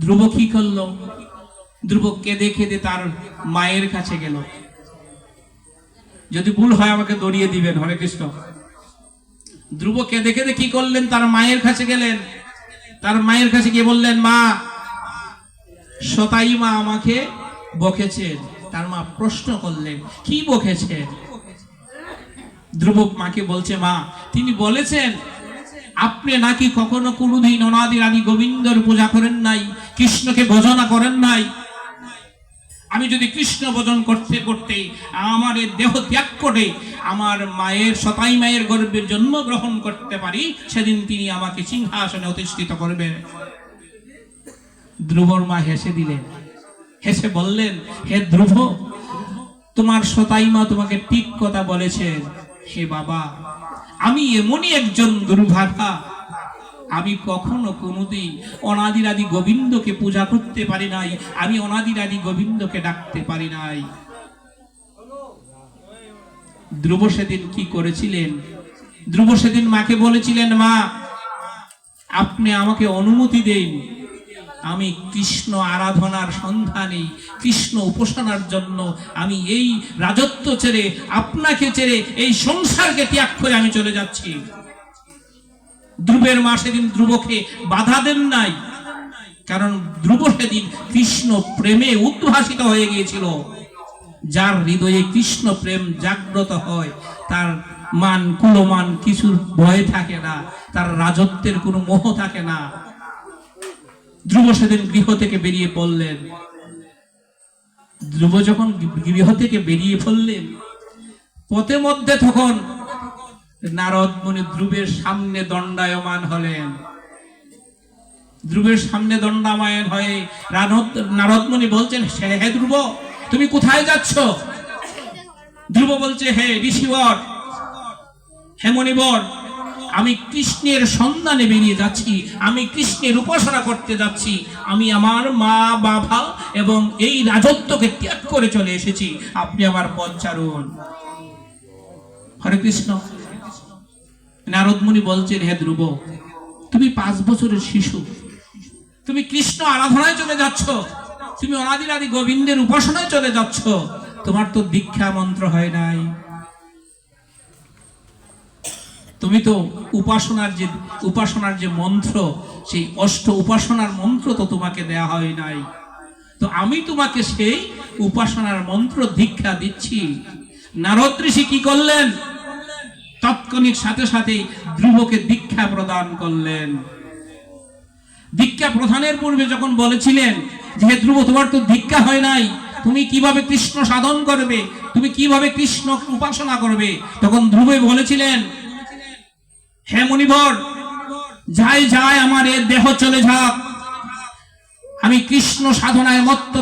ধ্রুব কি করল। ধ্রুব কেঁদে কেঁদে তার মায়ের কাছে গেল। যদি ভুল হয় আমাকে দড়িয়ে দিবেন, হরে কৃষ্ণ। ধ্রুব কেঁদে কেঁদে কি করলেন? তার মায়ের কাছে গেলেন। তার মায়ের কাছে গিয়ে বললেন, মা, সতাই মা আমাকে বকেছেন। তার মা প্রশ্ন করলেন, কি বকেছেন? ধ্রুব মাকে বলছে, মা, তিনি বলেছেন আপনি নাকি কখনো কোনোদিন অনাদি আদি গোবিন্দর পূজা করেন নাই, কৃষ্ণকে ভজনা করেন নাই? আমি যদি কৃষ্ণ ভজন করতে করতে আমার দেহ ত্যাগ করে আমার মায়ের, সতাই মায়ের গর্ভে জন্মগ্রহণ করতে পারি, সেদিন তিনি আমাকে সিংহাসনে অধিষ্ঠিত করবেন ধ্রুবর মা হেসে দিলেন। হেসে বললেন, হে ধ্রুব, তোমার সতাই মা তোমাকে ঠিক কথা বলেছেন। হে বাবা আমি এমনই একজন দুর্ভাগা। আমি কখনো কোনোদিন অনাদিরাদি গোবিন্দকে পূজা করতে পারি নাই, আমি অনাদিরাদি গোবিন্দকে ডাকতে পারি নাই। ধ্রুব সেদিন কি করেছিলেন? ধ্রুব সেদিন মাকে বলেছিলেন, মা, আপনি আমাকে অনুমতি দেন। আমি কৃষ্ণ আরাধনার সন্ধানে, কৃষ্ণ উপাসনার জন্য আমি এই রাজত্ব ছেড়ে, আপনাকে ছেড়ে এই সংসারকে ত্যাগ করে আমি চলে যাচ্ছি। ধ্রুবের মা সেদিন ধ্রুবকে বাধা দেন নাই, কারণ ধ্রুব সেদিন কৃষ্ণ প্রেমে উদ্ভাসিত হয়ে গিয়েছিল। যার হৃদয়ে কৃষ্ণ প্রেম জাগ্রত হয়, তার মান, কুলমান কিছুর ভয় থাকে না, তার রাজত্বের কোনো মোহ থাকে না। ধ্রুব সেদিন গৃহ থেকে বেরিয়ে পড়লেন। ধ্রুব যখন গৃহ থেকে বেরিয়ে পড়লেন, পথে মধ্যে তখন নারদ মুনি ধ্রুবের সামনে দণ্ডায়মান হলেন। ধ্রুবের সামনে দণ্ডায়মান হয়ে রানদ, নারদ মুনি বলছেন, "হে হে ধ্রুব, তুমি কোথায় যাচ্ছ? ধ্রুব বলছে, হে, ঋষিবর, হে মণিবর আমি কৃষ্ণের সন্ধানে বেরিয়ে যাচ্ছি, আমি কৃষ্ণের উপাসনা করতে যাচ্ছি, আমি আমার মা, বাবা এবং এই রাজত্বকে ত্যাগ করে চলে এসেছি। আপনি আমার পথ ছাড়ুন। হরে কৃষ্ণ। নারদমুনি বলছেন, হে ধ্রুব, তুমি পাঁচ বছরের শিশু। তুমি কৃষ্ণ আরাধনায় চলে যাচ্ছ। তুমি অনাদির আদি গোবিন্দের উপাসনায় চলে যাচ্ছ। তোমার তো দীক্ষা মন্ত্র হয় নাই। তুমি তো উপাসনার যে উপাসনার যে মন্ত্র, সেই অষ্ট উপাসনার মন্ত্র তো তোমাকে দেয়া হয় নাই। তো আমি তোমাকে সেই উপাসনার মন্ত্র দীক্ষা দিচ্ছি। নারদ ঋষি কি করলেন? তৎক্ষণিক সাথে সাথে ধ্রুবকে দীক্ষা প্রদান করলেন। দীক্ষা প্রধানের পূর্বে যখন বলেছিলেন যে ধ্রুব, তোমার তো দীক্ষা হয় নাই। তুমি কীভাবে কৃষ্ণ সাধন করবে? তুমি কীভাবে কৃষ্ণ উপাসনা করবে? তখন ধ্রুবে বলেছিলেন হে মুনিভর যাই যায় আমার এ দেহ চলে যাক। আমি কৃষ্ণ সাধনায় মত্ত